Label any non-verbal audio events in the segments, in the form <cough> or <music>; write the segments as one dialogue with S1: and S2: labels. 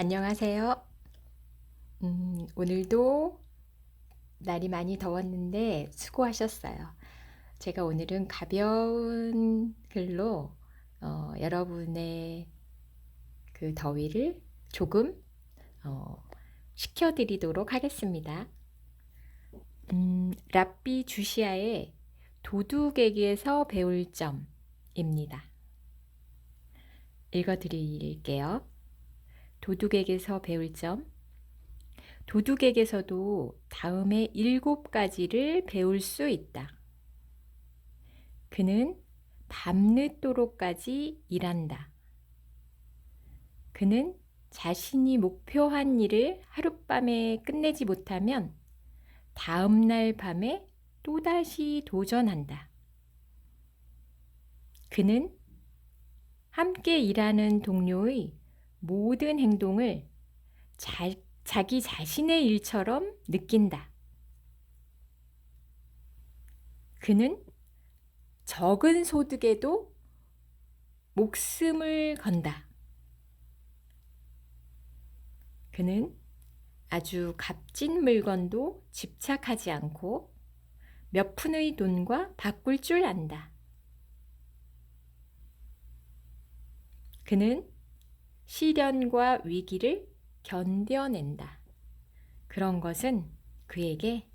S1: 안녕하세요. 음, 오늘도 날이 많이 더웠는데 수고하셨어요. 제가 오늘은 가벼운 글로 어, 여러분의 그 더위를 조금 어, 식혀드리도록 하겠습니다. 음, 랍비 주시아의 도둑에게서 배울 점입니다. 읽어드릴게요. 도둑에게서 배울 점. 도둑에게서도 다음에 일곱 가지를 배울 수 있다. 그는 밤늦도록까지 일한다. 그는 자신이 목표한 일을 하룻밤에 끝내지 못하면 다음날 밤에 또다시 도전한다. 그는 함께 일하는 동료의 모든 행동을 자, 자기 자신의 일처럼 느낀다. 그는 적은 소득에도 목숨을 건다. 그는 아주 값진 물건도 집착하지 않고 몇 푼의 돈과 바꿀 줄 안다. 그는 시련과 위기를 견뎌낸다. 그런 것은 그에게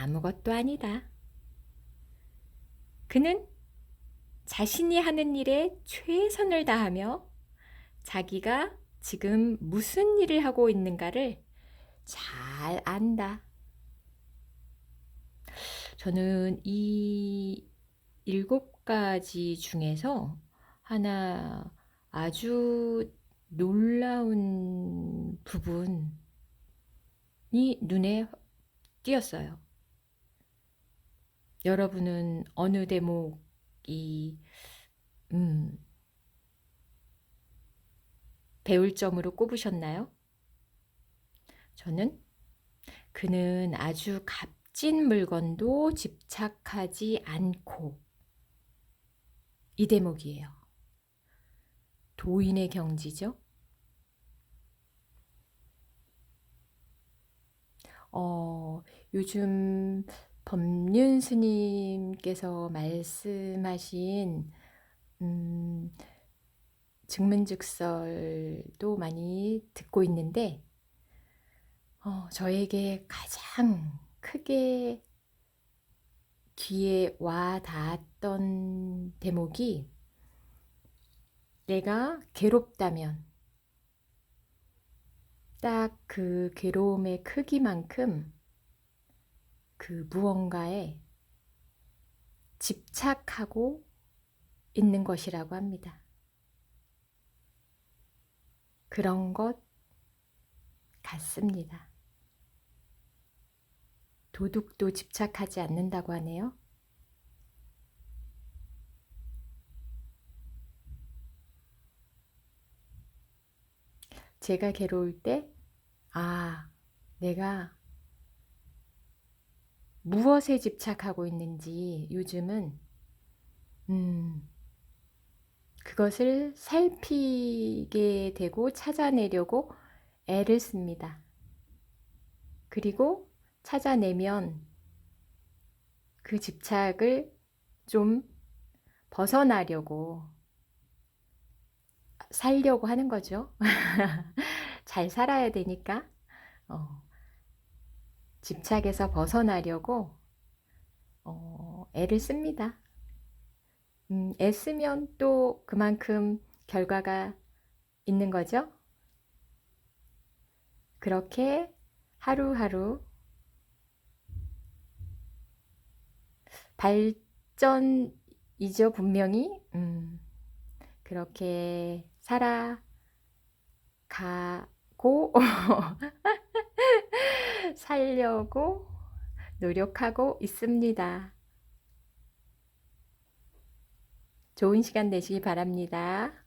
S1: 아무것도 아니다. 그는 자신이 하는 일에 최선을 다하며 자기가 지금 무슨 일을 하고 있는가를 잘 안다. 저는 이 일곱 가지 중에서 하나 아주 놀라운 부분이 눈에 띄었어요. 여러분은 어느 대목이 음, 배울 점으로 꼽으셨나요? 저는 그는 아주 값진 물건도 집착하지 않고 이 대목이에요. 도인의 경지죠. 어, 요즘 법륜 스님께서 말씀하신 음, 증문즉설도 많이 듣고 있는데 어, 저에게 가장 크게 귀에 와 닿았던 대목이 내가 괴롭다면 딱 그 괴로움의 크기만큼 그 무언가에 집착하고 있는 것이라고 합니다. 그런 것 같습니다. 도둑도 집착하지 않는다고 하네요. 제가 괴로울 때, 아, 내가 무엇에 집착하고 있는지 요즘은, 음, 그것을 살피게 되고 찾아내려고 애를 씁니다. 그리고 찾아내면 그 집착을 좀 벗어나려고 살려고 하는 거죠. <laughs> 잘 살아야 되니까 어, 집착에서 벗어나려고 어, 애를 씁니다. 음, 애쓰면 또 그만큼 결과가 있는 거죠. 그렇게 하루하루 발전이죠, 분명히. 음, 그렇게 살아가 고 <laughs> 살려고 노력하고 있습니다. 좋은 시간 되시기 바랍니다.